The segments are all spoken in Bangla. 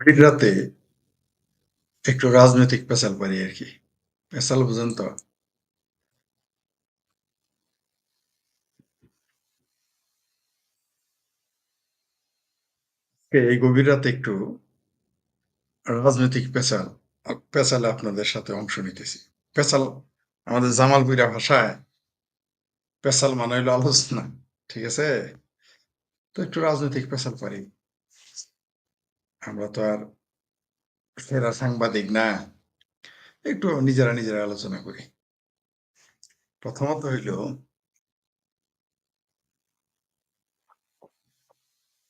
রাতে একটু রাজনৈতিক পেঁচাল পারি আর কি। পেঁচাল বুঝেন তো। এই গভীর রাতে একটু রাজনৈতিক পেঁচাল পেঁচালে আপনাদের সাথে অংশ নিতেছি। পেঁচাল আমাদের জামালপুরা ভাষায় পেঁচাল মানে হইল আলোচনা, ঠিক আছে? তো একটু রাজনৈতিক পেঁচাল পারি। আমরা তো আর সেরা সাংবাদিক না। একটু নিজেরা নিজেরা আলোচনা করি। প্রথমত হইল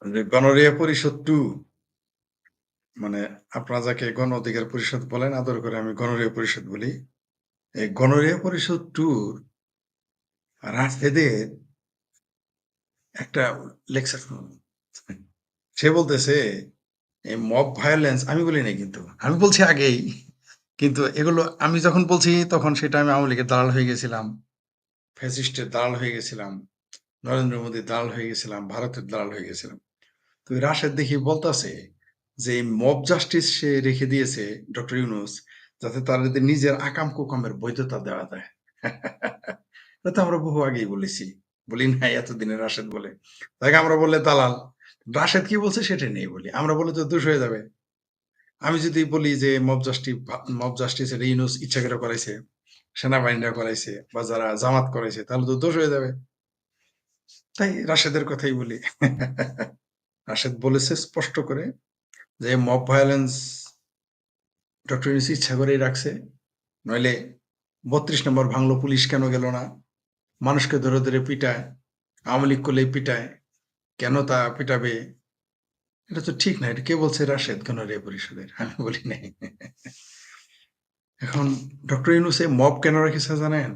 যে গণরিয়া পরিষদ টু মানে আপনারা যাকে গণ অধিকার পরিষদ বলেন, আদর করে আমি গণরিয়া পরিষদ বলি। এই গণরিয়া পরিষদ টুর রাশেদের একটা লেকচার সে বলতেছে মব ভায়োলেন্স আমি বলি নাই কিন্তু। আমি বলছি আগেই। কিন্তু এগুলো আমি যখন বলছি তখন সেটা আমি আওয়ামী লীগের দালাল হয়ে গেছিলাম। ফ্যাসিস্টের দালাল হয়ে গেছিলাম। নরেন্দ্র মোদীর দালাল হয়ে গেছিলাম ভারতের দালাল হয়ে গেছিলাম। তো রাশেদ দেখি বলতাছে যে মব জাস্টিস সে রেখে দিয়েছে ডক্টর ইউনুস যাতে তাদের নিজের আকাম কুকামের বৈধতা দেওয়া যায়। এটা তো আমরা বহু আগেই বলেছি। বলি না এতদিনের রাশেদ বলে। তাকে আমরা বললে দালাল। রাশেদ কি বলছে সেটা নেই বলি। আমরা বলে তো দোষ হয়ে যাবে। আমি যদি বলি যে মব জাস্টিস মব জাস্টিস এটা ইউনুস ইচ্ছা করে করাইছে, সেনাবাহিনীরা করাইছে বা যারা জামাত করাইছে, তাহলে তো দোষ হয়ে যাবে। তাই রাশেদের কথাই বলি। রাশেদ বলেছে স্পষ্ট করে যে মব ভায়োলেন্স ডক্টর ইউনুস ইচ্ছা করেই রাখছে। নইলে বত্রিশ নম্বর ভাঙলো পুলিশ কেন গেল না? মানুষকে ধরে ধরে পিটায়, আওয়ামী লীগ করলেই পিটায় কেন তা পিটাবে? এটা তো ঠিক না, এটা কে বলছে রাশেদ গণরিয়া পরিষদের? আমি বলি নাই। এখন ডক্টর ইউনুসে মব কেন রেখেছে জানেন?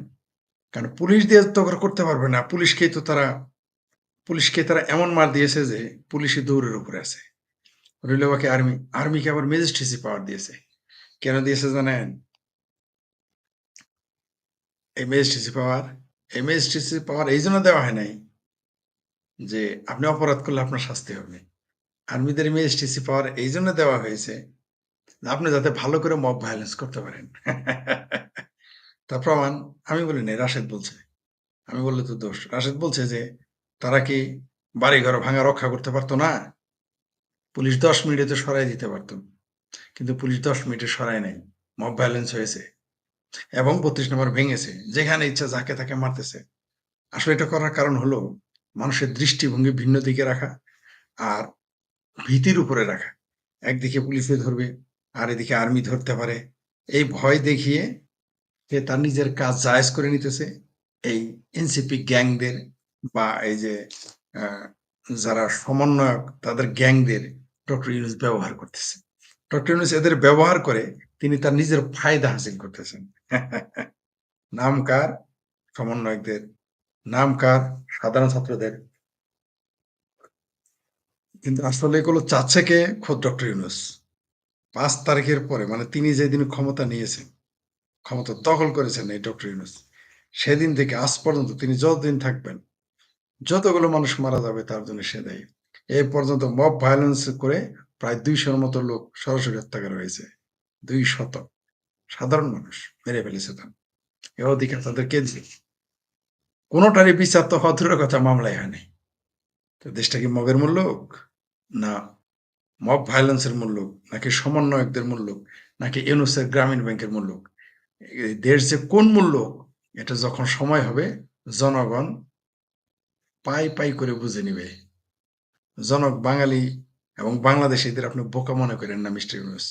কারণ পুলিশ দিয়ে তো করতে পারবে না। পুলিশকেই তো তারা, পুলিশকে তারা এমন মার দিয়েছে যে পুলিশই দৌড়ের উপরে আছে। রেলওয়াকে আর্মি, আর্মিকে আবার ম্যাজিস্ট্রেসি পাওয়ার দিয়েছে। কেন দিয়েছে জানেন? এই ম্যাজিস্ট্রেসি পাওয়ার, এই ম্যাজিস্ট্রেসি পাওয়ার এই জন্য দেওয়া হয় নাই। যে আপনি অপরাধ করলে আপনার শাস্তি হবে। আর্মিদের ম্যাজিস্ট্রেসি পাওয়ার এই জন্য দেওয়া হয়েছে আপনি যাতে ভালো করে মব ভায়োলেন্স করতে পারেন। তার প্রমাণ আমি বলি নাই, রাশেদ বলছে। আমি বললে তো দোষ। রাশেদ বলছে যে তারা কি বাড়ি ঘর ভাঙা রক্ষা করতে পারতো না? পুলিশ দশ মিনিটে তো সরাই দিতে পারতো। কিন্তু পুলিশ দশ মিনিটে সরাই নাই। মব ভায়োলেন্স হয়েছে এবং বত্রিশ নম্বর ভেঙেছে। যেখানে ইচ্ছা যাকে তাকে মারতেছে। আসলে এটা করার কারণ হলো মানুষের দৃষ্টিভঙ্গি ভিন্ন দিকে রাখা আর ভীতির উপরে রাখা। একদিকে পুলিশে ধরবে, আর এদিকে আর্মি ধরতে পারে। এই ভয় দেখিয়ে সে তার নিজের কাজ জায়েজ করে নিতেছে। এই এনসিপি গ্যাংদের বা এই যে যারা সমন্বয়ক, তাদের গ্যাংদের ডক্টর ইউনুস ব্যবহার করতেছে। ডক্টর ইউনুস এদের ব্যবহার করে তিনি তার নিজের ফায়দা হাসিল করতেছেন। নামকার সমন্বয়কদের নাম কার? সাধারণ ছাত্রদের। কিন্তু আসলে এগুলো চাচ্ছে কে? খোদ ডক্টর ইউনুস। পাঁচ তারিখের পরে মানে তিনি যেদিন ক্ষমতা নিয়েছেন, ক্ষমতা দখল করেছেন এই ডক্টর ইউনুস, সেদিন থেকে আজ পর্যন্ত তিনি যতদিন থাকবেন, যতগুলো মানুষ মারা যাবে তার জন্য সে দায়ী। এই পর্যন্ত মব ভায়োলেন্স করে প্রায় দুইশোর মতো লোক সরাসরি হত্যা করা হয়েছে। দুই শত সাধারণ মানুষ মেরে ফেলেছে তার। এ অধিকার তাদের কেজি কোনোটারই বিচার তো হদ্রের কথা মামলায় হয়নি। তো দেশটা কি মবের মূল্য না মব ভায়োলেন্সের মূল্য নাকি সমন্বয়কদের মূল্য নাকি ইউনুসের গ্রামীণ ব্যাংকের মূল্য এই দেশ যে কোন মূল্য এটা যখন সময় হবে, জনগণ পাই পাই করে বুঝে নিবে। জনক বাঙালি এবং বাংলাদেশিদের আপনি বোকা মনে করেন না, মিস্টার ইউনুস।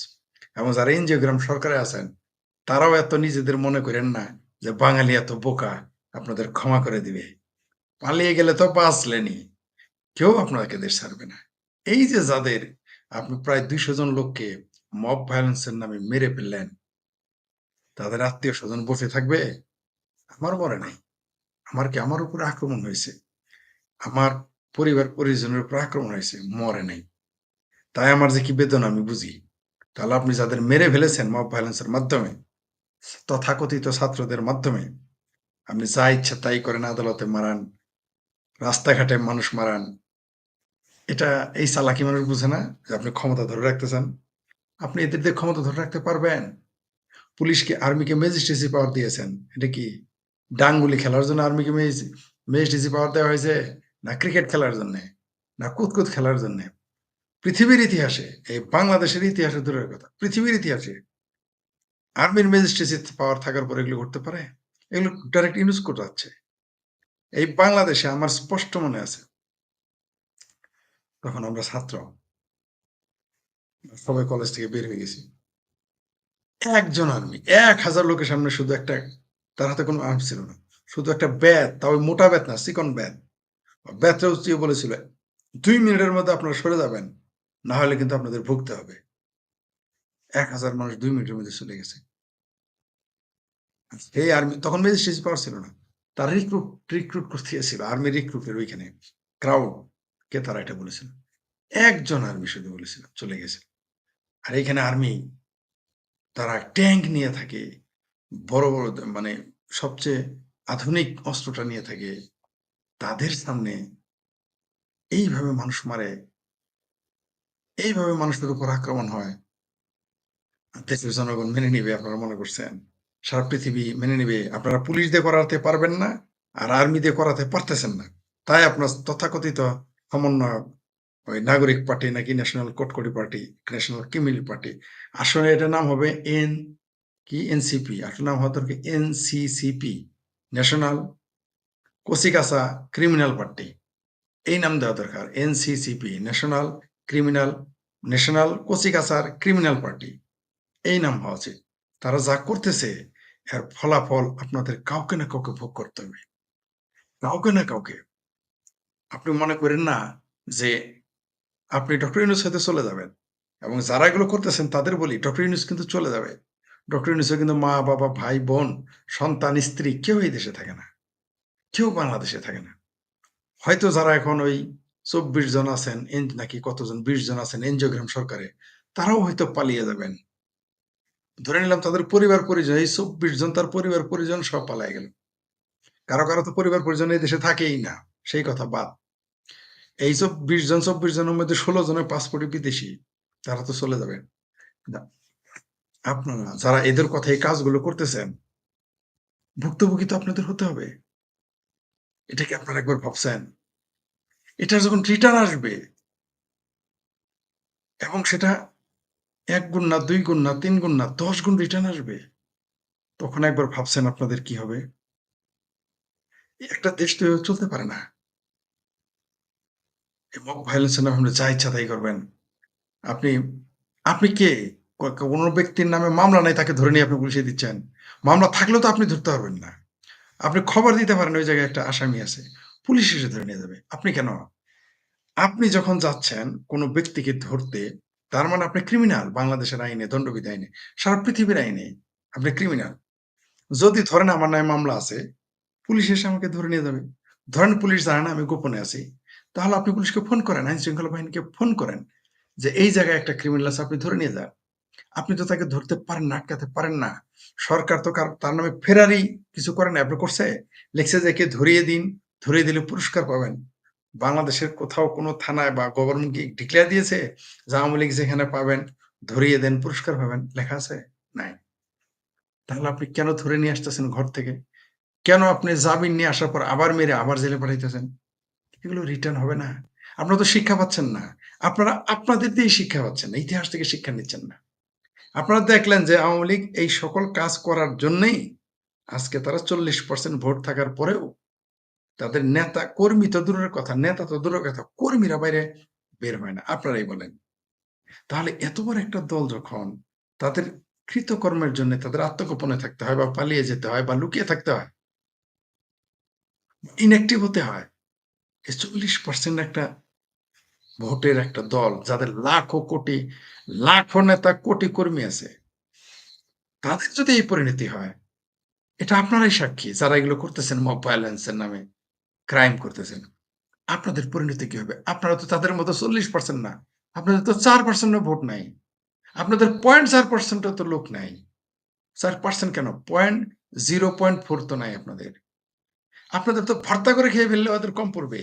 এবং যারা এনজিওগ্রাম সরকারে আছেন, তারাও এত নিজেদের মনে করেন না যে বাঙালি এত বোকা। আপনাদের ক্ষমা করে দিবে। পালিয়ে গেলে তো বাঁচলেনি কেউ আপনাকে দেশ ছাড়বে না। এই যে যাদের আপনি প্রায় দুইশো জন লোককে মব ভায়োলেন্সের নামে মেরে ফেললেন, তাদের আত্মীয় স্বজন বসে থাকবে? আমার মনে নাই। আমার কি আমার উপর আক্রমণ হয়েছে? আমার পরিবার পরিজনের উপর আক্রমণ হয়েছে? মরে নাই। তাই আমার যে কি বেদনা আমি বুঝি। তাহলে আপনি যাদের মেরে ফেলেছেন মব ভায়োলেন্সের মাধ্যমে, তথাকথিত ছাত্রদের মাধ্যমে আপনি যা ইচ্ছা তাই করেন আদালতে মারান রাস্তাঘাটে মানুষ মারান এটা এই চালাকি মানুষ বুঝে না যে আপনি ক্ষমতা ধরে রাখতে চান আপনি এদের দিয়ে ক্ষমতা ধরে রাখতে পারবেন? পুলিশকে আর্মিকে ম্যাজিস্ট্রেসি পাওয়ার দিয়েছেন। এটা কি? ডাংগুলি খেলার জন্য আর্মিকে ম্যাজিস্ট্রেসি পাওয়ার দেওয়া হয়েছে? না ক্রিকেট খেলার জন্যে? না কুতকুত খেলার জন্যে? পৃথিবীর ইতিহাসে, এই বাংলাদেশের ইতিহাসে দূরের কথা। পৃথিবীর ইতিহাসে আর্মির ম্যাজিস্ট্রেসি পাওয়ার থাকার পরে এগুলো করতে পারে? এগুলো ডাইরেক্ট ইউনুস করাচ্ছে। এই বাংলাদেশে আমার স্পষ্ট মনে আছে। তখন আমরা ছাত্র। সবাই কলেজ থেকে বের হয়ে গেছি। একজন আর্মি ১,০০০ লোকের সামনে শুধু একটা তার হাতে কোনো আর্ম ছিল না। শুধু একটা ব্যাত, তাও মোটা ব্যাত না, চিকন ব্যাত। ব্যাতটা উঁচিয়ে বলেছিল, "২ মিনিটের মধ্যে আপনারা সরে যাবেন। না হলে কিন্তু আপনাদের ভুগতে হবে।" ১,০০০ মানুষ দুই মিনিটের মধ্যে চলে গেছে। এই আর্মি তখন ম্যাজিস্ট্রেসি পাওয়ার ছিল না। তারা রিক্রুট রিক্রুট করতে গেছিল। আর্মি রিক্রুটের ওইখানে ক্রাউড কে তারা এটা বলেছিল। একজন আর্মি শুধু বলেছিল, চলে গেছে। আর এইখানে আর্মি তারা ট্যাঙ্ক নিয়ে থাকে। বড়, বড় মানে সবচেয়ে আধুনিক অস্ত্রটা নিয়ে থাকে। তাদের সামনে এইভাবে মানুষ মারে। এইভাবে মানুষের উপর আক্রমণ হয়। দেশের জনগণ মেনে নিবে আপনারা মনে করছেন? সারা পৃথিবী মেনে নিবে। আপনারা পুলিশ দিয়ে করাতে পারবেন না, আর আর্মি দিয়ে করাতে পারতেছেন না। তাই আপনার তথাকথিত সমন্বয়ক ওই নাগরিক পার্টি নাকি ন্যাশনাল কটকটি পার্টি, ন্যাশনাল কিমিল পার্টি। আসলে এটার নাম হবে এন কি এনসিপি। আসলে নাম হওয়া দরকার এনসিসিপি। ন্যাশনাল কচিকাঁচা ক্রিমিনাল পার্টি। এই নাম দেওয়া দরকার। এনসিসিপি ন্যাশনাল ক্রিমিনাল ন্যাশনাল কচিকাঁচার ক্রিমিনাল পার্টি। এই নাম হওয়া উচিত। তারা যা করতেছে এর ফলাফল আপনাদের কাউকে না কাউকে ভোগ করতে হবে। কাউকে না কাউকে। আপনি মনে করেন না যে আপনি ডক্টর ইউনূস হয়তো চলে যাবেন। এবং যারা এগুলো করতেছেন তাদের বলি ডক্টর ইউনূস কিন্তু চলে যাবে। ডক্টর ইউনূসের কিন্তু মা-বাবা, ভাই-বোন, সন্তান, স্ত্রী কেউ এই দেশে থাকে না। কেউ বাংলাদেশে থাকে না। হয়তো যারা এখন ওই ২৪ জন আছেন নাকি কতজন ২০ জন আছেন এনজিওগ্রাম সরকারে, তারাও হয়তো পালিয়ে যাবেন। ধরে নিলাম তাদের পরিবার পরিজন এই ২৪ জন তার পরিবার পরিজন সব পালায় গেল। কারও, কারও তো পরিবার পরিজন এই দেশে থাকেই না। সেই কথা বাদ। এই ২০ জন ২৪ জনের মধ্যে ১৬ জনের পাসপোর্টই বিদেশি। তারা তো চলে যাবে। আপনারা যারা এদের কথা এই কাজগুলো করতেছেন ভুক্তভোগী তো আপনাদের হতে হবে। এটা কি আপনারা একবার ভাবছেন? এটা যখন রিটার্ন আসবে এবং সেটা ১ গুণ না, ২ গুণ না, ৩ গুণ না, ১০ গুণ রিটার্ন আসবে। তখন একবার ভাবছেন আপনাদের কি হবে? একটা দেশ তো চলতে পারে না। ভায়োলেন্স এর নামে আপনি যা ইচ্ছা তাই করবেন। আপনি, আপনি? ক কোন ব্যক্তির নামে মামলা নাই তাকে ধরে নিয়ে আপনি পুলিশে দিচ্ছেন। মামলা থাকলেও তো আপনি ধরতে পারবেন না। আপনি খবর দিতে পারেন ওই জায়গায় একটা আসামি আছে। পুলিশ এসে ধরে নিয়ে যাবে। আপনি কেন? আপনি যখন যাচ্ছেন কোন ব্যক্তিকে ধরতে, তার মানে আপনি ক্রিমিনাল বাংলাদেশের আইনে, দণ্ডবিধি আইনে, সারা পৃথিবীর আইনে আপনি ক্রিমিনাল। যদি ধরেন আমার নামে মামলা আছে, পুলিশ এসে আমাকে ধরে নিয়ে যাবে। ধরেন পুলিশ জানে না আমি গোপনে আছি। তাহলে আপনি পুলিশকে ফোন করেন, আইন শৃঙ্খলা বাহিনীকে ফোন করেন যে এই জায়গায় একটা ক্রিমিনাল আছে আপনি ধরে নিয়ে যান। আপনি তো তাকে ধরতে পারেন না, আটকাতে পারেন না। সরকার তো তার নামে ফেরারি কিছু করে নাই। আপনি করছে? লিখছে যে কে ধরিয়ে দিন, ধরিয়ে দিলে পুরস্কার পাবেন। বাংলাদেশের কোথাও কোনো থানায় বা গভর্নমেন্ট কি ডিক্লেয়ার দিয়েছে যে আওয়ামী লীগ যেখানে পাবেন, ধরিয়ে দেন, পুরস্কার পাবেন? লেখা আছে? নাই। তাহলে আপনি কেন ধরে নিয়ে আসতেছেন ঘর থেকে? কেন আপনি জামিন নিয়ে আসার পর আবার মেরে আবার জেলে পাঠাইতেছেন? এগুলো রিটার্ন হবে না। আপনারা তো শিক্ষা পাচ্ছেন না। আপনারা আপনাদের দিয়েই শিক্ষা পাচ্ছেন না। ইতিহাস থেকে শিক্ষা নিচ্ছেন না। আপনারা দেখলেন যে আওয়ামী লীগ এই সকল কাজ করার জন্যই আজকে তারা ৪০% ভোট থাকার পরেও তাদের নেতা কর্মী তো দূরের কথা, নেতা তো দূরের কথা, কর্মীরা বাইরে বের হয় না। আপনারাই বলেন। তাহলে এত বড় একটা দল যখন তাদের কৃতকর্মের জন্য তাদের আত্মগোপনে থাকতে হয় বা পালিয়ে যেতে হয় বা লুকিয়ে থাকতে হয়। ইনঅ্যাক্টিভ হতে হয়। এই ৪০% একটা ভোটের একটা দল যাদের লাখো কোটি, লাখো নেতা কোটি কর্মী আছে। তাদের যদি এই পরিণতি হয়, এটা আপনারাই সাক্ষী যারা এগুলো করতেছেন মব ভায়োলেন্স এর নামে ক্রাইম করতেছেন। আপনাদের পরিণতি কি হবে? আপনারা তো তাদের মতো ৪০% না। আপনাদের তো ৪% ও ভোট নাই। আপনাদের ০.৪% ও তো লোক নাই। চার পার্সেন্ট কেন? 0.04 তো নাই আপনাদের। আপনাদের তো ভর্তা করে খেয়ে ফেললে ওদের কম পড়বে।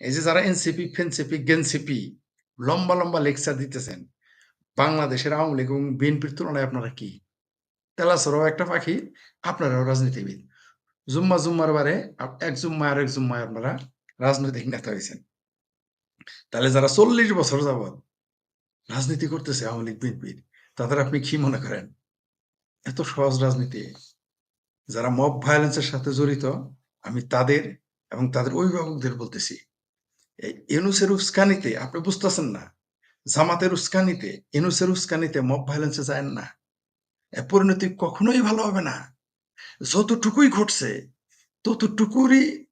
এই যে যারা এনসিপি, ফেনসিপি, গেনসিপি লম্বা, লম্বা লেকচার দিতেছেন। বাংলাদেশের আওয়ামী লীগ এবং বিএনপির তুলনায় আপনারা কি? তেলাছড়াও একটা পাখি, আপনারাও রাজনীতিবিদ। জুম্মা জুম্মার বারে এক জুম্মায় আরেক জুম্মায় আপনারা রাজনৈতিক নেতা হইছেন। তাহলে যারা ৪০ বছর যাবৎ রাজনীতি করতেছে আওয়ামী লীগ, বিএনপির তাদের আপনি কি মনে করেন? এত সহজ রাজনীতি। যারা মব ভায়োলেন্স এর সাথে জড়িত আমি তাদের এবং তাদের অভিভাবকদের বলতেছি। এই ইউনূসের উস্কানিতে আপনি বুঝতেছেন না। জামাতের উস্কানিতে, ইউনূসের উস্কানিতে মব ভায়োলেন্সে এ যায়েন না। এর পরিণতি কখনোই ভালো হবে না। যতটুকুই ঘটছে ততটুকুরই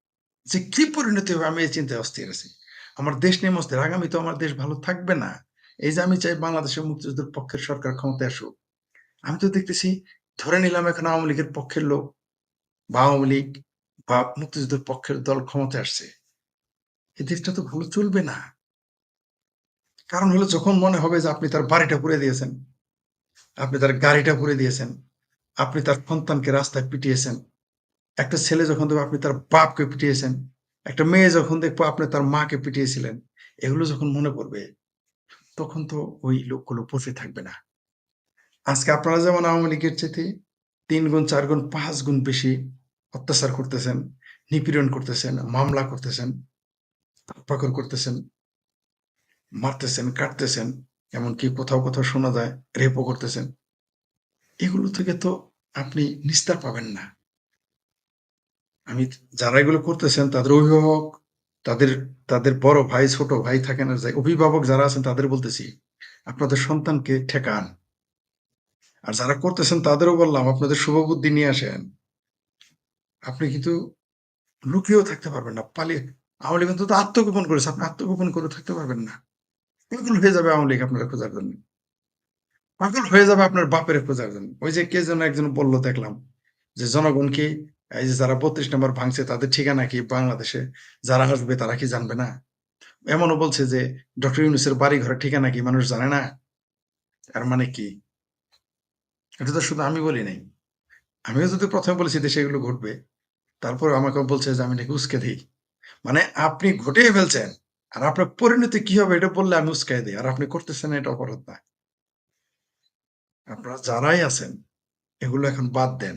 যে কি পরিণতি হবে আমি এই চিন্তায় অস্থির আছি। আমার দেশ নিয়ে অস্থির। আগামীতে আমার দেশ ভালো থাকবে না। এই যে আমি চাই বাংলাদেশের মুক্তিযুদ্ধের পক্ষের সরকার ক্ষমতায় আসুক। আমি তো দেখতেছি ধরে নিলাম এখন আওয়ামী লীগের পক্ষের লোক বা আওয়ামী লীগ বা মুক্তিযুদ্ধের পক্ষের দল ক্ষমতায় আসছে। এই দেশটা তো ভালো চলবে না। কারণ হলো যখন মনে হবে যে আপনি তার বাড়িটা পুড়িয়ে দিয়েছেন, আপনি তার গাড়িটা পুড়িয়ে দিয়েছেন, আপনি তার সন্তানকে রাস্তায় পিটিয়েছেন। একটা ছেলে যখন দেখবে আপনি তার বাপকে পিটিয়েছেন, একটা মেয়ে যখন দেখব আপনি তার মাকে পিটিয়েছিলেন, এগুলো যখন মনে পড়বে তখন তো ওই লোকগুলো বসে থাকবে না। আজকে আপনারা যেমন আওয়ামী লীগের চাইতে ৩ গুণ, চার গুণ, পাঁচ গুণ বেশি অত্যাচার করতেছেন, নিপীড়ন করতেছেন, মামলা করতেছেন, ধরপাকড় করতেছেন, মারতেছেন, কাটতেছেন, এমনকি কোথাও, কোথাও শোনা যায় রেপও করতেছেন। এগুলো থেকে তো আপনি নিস্তার পাবেন না। আমি যারা এগুলো করতেছেন তাদের অভিভাবক, তাদের তাদের বড় ভাই, ছোট ভাই থাকে না যে অভিভাবক যারা আছেন তাদের বলতেছি, আপনাদের সন্তানকে ঠেকান। আর যারা করতেছেন তাদেরও বললাম আপনাদের শুভবুদ্ধি নিয়ে আসেন। আপনি কিন্তু লুকিয়েও থাকতে পারবেন না। পালিয়ে আওয়ামী লীগ অন্তত আত্মগোপন করেছে। আপনি আত্মগোপন করে থাকতে পারবেন না। পাগল হয়ে যাবে আওয়ামী লীগ আপনারা খোঁজার জন্য। পাগল হয়ে যাবে আপনার বাপের খোঁজার জন্য। ওই যে কে যেন একজন বলল দেখলাম যে জনগণকে এই যে যারা ৩২ নম্বর ভাঙছে তাদের ঠিকানা কি বাংলাদেশে? যারা আসবে তারা কি জানবে না? এমনও বলছে যে ডক্টর ইউনূসের বাড়ি ঘরের ঠিকানা কি মানুষ জানে না? তার মানে কি? এটা তো শুধু আমি বলি নাই। আমিও যদি ১ম এ বলেছি দেশে এগুলো ঘটবে, তারপরেও আমাকে বলছে যে আমি নাকি উস্কে দিই মানে আপনি ঘটিয়ে ফেলছেন। আর আপনার পরিণতি কি হবে এটা বললে আমি উস্কায় দিই আর আপনি করতেছেন এটা অপরাধ না। আপনারা যারাই আছেন এগুলো এখন বাদ দেন।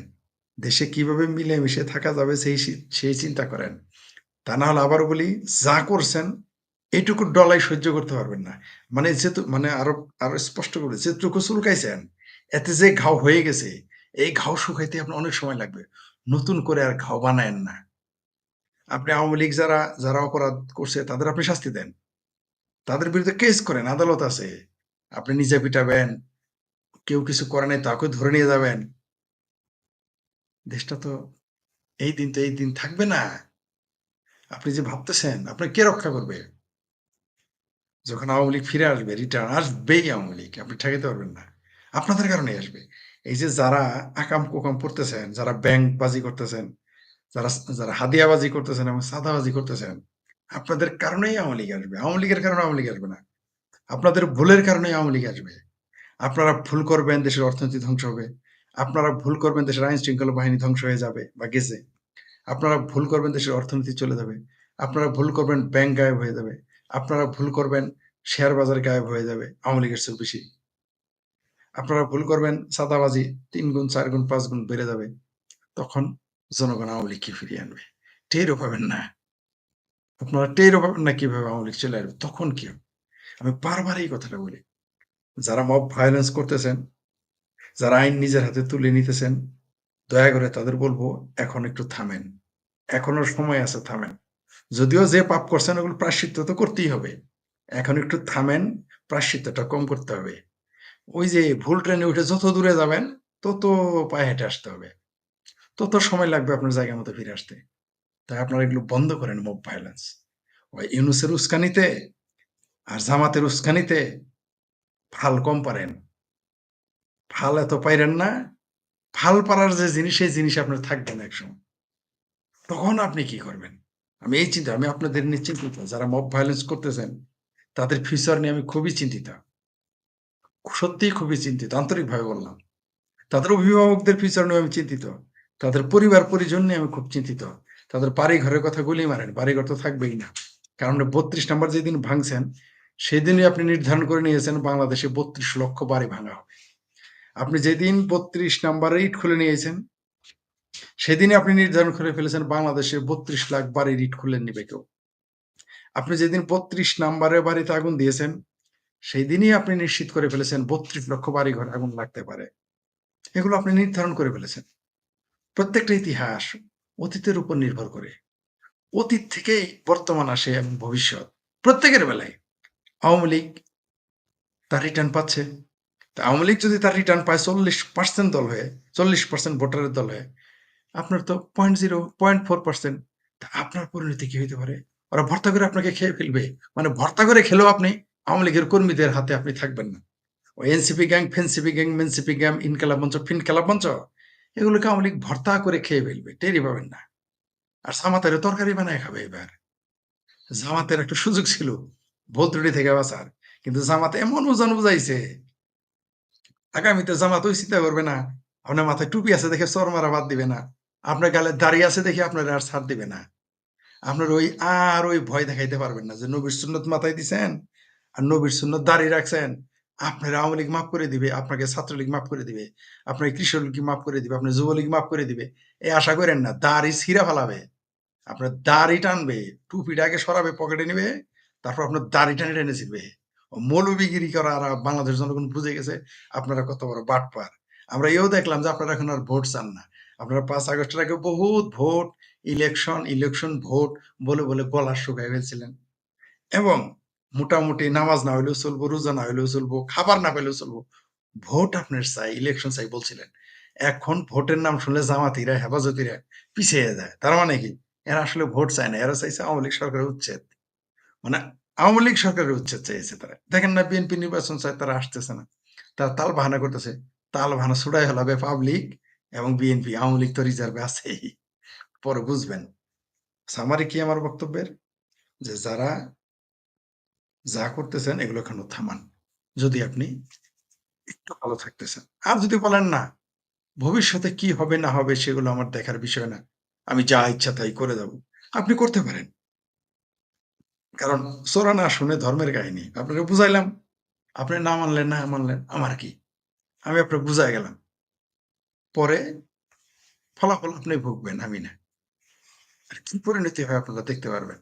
দেশে কীভাবে মিলেমিশে থাকা যাবে সেই সেই চিন্তা করেন। তা না হলে আবার বলি যা করছেন এইটুকু ডলাই সহ্য করতে পারবেন না। মানে যেহেতু মানে আরও আরও স্পষ্ট করে যেটুকু চুলকাইছেন এতে যে ঘাও হয়ে গেছে এই ঘাও শুকাইতে আপনার অনেক সময় লাগবে। নতুন করে আর ঘাও বানায়েন না। আপনি আওয়ামী লীগ যারা, যারা অপরাধ করছে তাদের আপনি শাস্তি দেন। তাদের বিরুদ্ধে কেস করেন, আদালত আছে। আপনি নিজে পিটাবেন, কেউ কিছু করে নাই তাকে ধরে নিয়ে যাবেন। দেশটা তো এই দিন তো এই দিন থাকবে না। আপনি যে ভাবতেছেন আপনার কে রক্ষা করবে? যখন আওয়ামী লীগ ফিরে আসবে, রিটার্ন আসবেই আওয়ামী লীগ। আপনি ঠেকাইতে পারবেন না। আপনাদের কারণে আসবে। এই যে যারা আকাম-কুকাম করতেছেন, যারা ব্যাংকবাজি করতেছেন, যারা যারা হাদিয়াবাজি করতেছেন এবং সাদাবাজি করতেছেন, আপনাদের কারণেই আওয়ামী লীগ আসবে। আওয়ামী লীগের কারণে আওয়ামী লীগ আসবে না। আপনাদের ভুলের কারণেই আওয়ামী লীগ আসবে। আপনারা ভুল করবেন দেশের অর্থনীতি ধ্বংস হবে। আপনারা ভুল করবেন দেশের আইন শৃঙ্খলা বাহিনী ধ্বংস হয়ে যাবে বা গেছে। আপনারা ভুল করবেন দেশের অর্থনীতি চলে যাবে। আপনারা ভুল করবেন ব্যাংক গায়েব হয়ে যাবে। আপনারা ভুল করবেন শেয়ার বাজার গায়েব হয়ে যাবে আওয়ামী লীগের চেয়ে বেশি। আপনারা ভুল করবেন সাদাবাজি তিন গুণ, চার গুণ, পাঁচ গুণ বেড়ে যাবে। তখন জনগণ আওয়ামী লীগকে ফিরিয়ে আনবে। টেরও পাবেন না। আপনারা টেরও পাবেন না কীভাবে আওয়ামী লীগ চলে আসবে। তখন কি হবে? আমি বারবার এই কথাটা বলি। যারা মব ভায়োলেন্স করতেছেন, যারা আইন নিজের হাতে তুলে নিতেছেন, দয়া করে তাদের বলব এখন একটু থামেন। এখনও সময় আছে থামেন। যদিও যে পাপ করছেন ওগুলো প্রায়শ্চিত্ত তো করতেই হবে। এখন একটু থামেন, প্রায়শ্চিত্তটা কম করতে হবে। ওই যে ভুল ট্রেনে উঠে যত দূরে যাবেন তত পায়ে হেঁটে আসতে হবে। তত সময় লাগবে আপনার জায়গা মতো ফিরে আসতে। তাই আপনারা এগুলো বন্ধ করেন মব ভায়োলেন্স। ওই ইউনুসের উস্কানিতে আর জামাতের উস্কানিতে ফাল কম পারেন। ফাল এত পাইরেন না। ফাল পারার যে জিনিস, সেই জিনিস আপনার থাকবে না একসময়। তখন আপনি কি করবেন? আমি এই চিন্তা, আমি আপনাদের নিয়ে চিন্তিত। যারা মব ভায়োলেন্স করতেছেন, তাদের ফিউচার নিয়ে আমি খুবই চিন্তিত। সত্যিই খুবই চিন্তিত। আন্তরিকভাবে বললাম। তাদের অভিভাবকদের ফিউচার নিয়ে আমি চিন্তিত। তাদের পরিবার-পরিজন নিয়ে আমি খুব চিন্তিত। তাদের বাড়ি ঘরের কথা গুলি মারেন। বাড়িঘর তো থাকবেই না। কারণ ৩২ নাম্বার যেদিন ভাঙছেন সেদিনই আপনি নির্ধারণ করে নিয়েছেন বাংলাদেশে ৩২ লক্ষ বাড়ি ভাঙা হবে। আপনি যেদিন ৩২ নাম্বারে ইট খুলে নিয়েছেন, সেদিনই আপনি নির্ধারণ করে ফেলেছেন বাংলাদেশে ৩২ লাখ বাড়ির ইট খুলে নিবে কেউ। আপনি যেদিন বত্রিশ নাম্বারে বাড়িতে আগুন দিয়েছেন, সেই দিনই আপনি নিশ্চিত করে ফেলেছেন ৩২ লক্ষ বাড়িঘরে আগুন লাগতে পারে। এগুলো আপনি নির্ধারণ করে ফেলেছেন। প্রত্যেকটা ইতিহাস অতীতের উপর নির্ভর করে। অতীত থেকেই বর্তমান আসে এবং ভবিষ্যৎ। প্রত্যেকের বেলায়। আওয়ামী লীগ তার রিটার্ন পাচ্ছে। তা আওয়ামী লীগ যদি তার রিটার্ন পায় ৪০% দল হয়ে, ৪০% ভোটারের দল হয়ে, আপনার তো 0.0 0.4% তা আপনার পরিণতি কি হইতে পারে? ওরা ভর্তা করে আপনাকে খেয়ে ফেলবে। মানে ভর্তা করে খেলেও আপনি আওয়ামী লীগের কর্মীদের হাতে আপনি থাকবেন না। ওই এনসিপি গ্যাং, ফেনসিপি গ্যাং, মেনসিপি গ্যাং, ইনকালাব মঞ্চ, ফিনকালাব মঞ্চ এগুলোকে আওয়ামী লীগ ভর্তা করে খেয়ে ফেলবে। টেরই পাবেন না। আর জামাতেরও তরকারি বানায় খাবে এবার। জামাতের একটা সুযোগ ছিল ভুল ত্রুটি থেকে বাঁচার। কিন্তু জামাত এমন উজান বুঝাইছে আগামীতে জামাত ওই চিন্তা করবে না। আপনার মাথায় টুপি আছে দেখে চর মারা বাদ দিবে না। আপনার গালে দাড়ি আছে দেখে আপনার আর ছাড় দিবে না। আপনার ওই আর ওই ভয় দেখাইতে পারবেন না যে নবীর সুন্নত মাথায় দিছেন আর নবীর সুন্নত দাড়ি রাখছেন। আপনার আওয়ামী লীগ মাফ করে দিবে, আপনাকে ছাত্রলীগ মাফ করে দিবে, আপনার কৃষক লীগ মাফ করে দিবে, আপনার যুবলীগ মাফ করে দিবে। এই আশা করেন না। দাড়ি ছিঁড়া ফেলাবে। আপনার দাড়ি টানবে, টুপিটা আগে সরাবে পকেটে নিবে, তারপর আপনার দাড়ি টেনে, টেনে ছিড়বে। মৌলবিগিরি করা আর বাংলাদেশ জনগণ বুঝে গেছে আপনারা কত বড় বাটপার। আমরা এও দেখলাম যে আপনারা এখন আর ভোট চান না। আপনারা ৫ আগস্টের আগে বহুত ভোট, ইলেকশন, ইলেকশন, ভোট বলে, বলে গলা শুকায় ফেলছিলেন। এবং মোটামুটি নামাজ না হইলেও চলবো, রোজা না হইলেও চলবো, খাবার না পেলেও চলবো। ভোট আপনার চাই, ইলেকশন চাই বলছিলেন। এখন ভোটের নাম শুনলে জামাতিরা, হেফাজতিরা পিছিয়ে যায়। তার মানে কি? এরা আসলে ভোট চায় না। এরা চাইছে আওয়ামী লীগ সরকারের উচ্ছেদ। মানে আওয়ামী লীগ সরকারের উচ্ছেদ চেয়েছে তারা। দেখেন না বিএনপি নির্বাচন চায় তারা আসতেছে না। তারা তাল বাহানা করতেছে। তাল বাহানা ছুড়াই ফেলাবে পাবলিক এবং বিএনপি। আওয়ামী লীগ তো রিজার্ভে আছেই। পরে বুঝবেন। সামারি কি আমার বক্তব্যের? যে যারা যা করতেছেন এগুলো এখনও থামান। যদি আপনি একটু ভালো থাকতেছেন। আর যদি বলেন না, ভবিষ্যতে কি হবে না হবে সেগুলো আমার দেখার বিষয় না। আমি যা ইচ্ছা তাই করে যাব। আপনি করতে পারেন। কারণ সোরা না শুনে ধর্মের কাহিনী। আপনাকে বুঝাইলাম। আপনি না মানলেন, না মানলেন, আমার কি? আমি আপনাকে বুঝায় গেলাম। পরে ফলাফল আপনি ভুগবেন, আমি না। আর কি পরিণতি হয় আপনারা দেখতে পারবেন।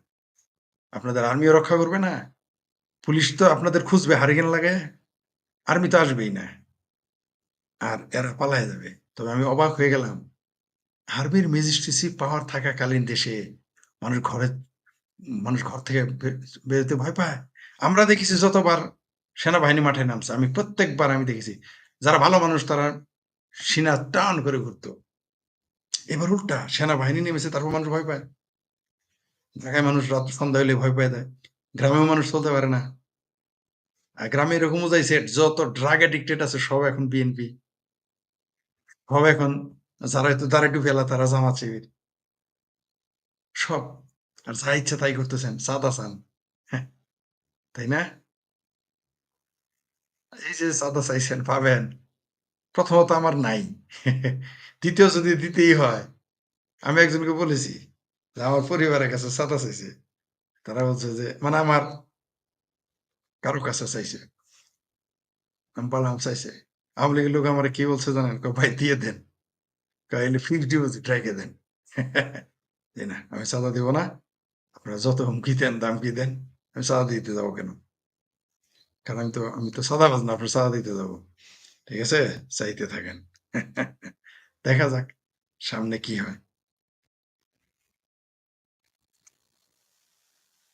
আপনাদের আর্মিও রক্ষা করবে না। পুলিশ তো আপনাদের খুঁজবে হারিগেন লাগায়ে। আর্মি তো আসবেই না। আর এরা পালায় যাবে। তবে আমি অবাক হয়ে গেলাম। আর্মির ম্যাজিস্ট্রেসি পাওয়ার থাকাকালীন দেশে মানুষ ঘরে মানুষ ঘর থেকে বেরোতে ভয় পায়। আমরা দেখেছি যতবার সেনাবাহিনী মাঠে নামছে, আমি প্রত্যেকবার আমি দেখেছি। যারা ভালো মানুষ তারা সিনা টান করে ঘুরত। এবার উল্টা সেনাবাহিনী নেমেছে তারপর মানুষ ভয় পায়। ঢাকায় মানুষ রাত সন্ধ্যা হইলে ভয় পেয়ে দেয় গ্রামেও মানুষ চলতে পারে না। আর গ্রামে এরকমও যাইছে যত ড্রাগ অ্যাডিক্টেড আছে সব এখন বিএনপি। সব এখন যারা একটু দাড়ি টুপি আলা তারা জামাত শিবির। সব। আর যা ইচ্ছা তাই করতেছেন। চাঁদা চান। হ্যাঁ। তাই না? এই যে চাঁদা চাইছেন পাবেন। প্রথমত আমার নাই। দ্বিতীয় যদি দিতেই হয়, আমি একজনকে বলেছি যে আমার পরিবারের কাছে চাঁদা চাইছে। তারা বলছে যে মানে আমার কারও কাছে চাইছে। আমি বললাম চাইছে। আওয়ামী লীগের লোক আমার কি বলছে জানেন? ভাই দিয়ে দেন। কয় ফিক্সড ডিপোজিট রাইখা দেন। না, আমি সাদা দিব না। আপনারা যত হুমকি দেন, দামকি দেন, আমি সাদা দিতে যাব কেন? কারণ আমি তো আমি তো সাদা না আপনার সাদা দিতে যাব। ঠিক আছে? চাইতে থাকেন। দেখা যাক সামনে কি হয়।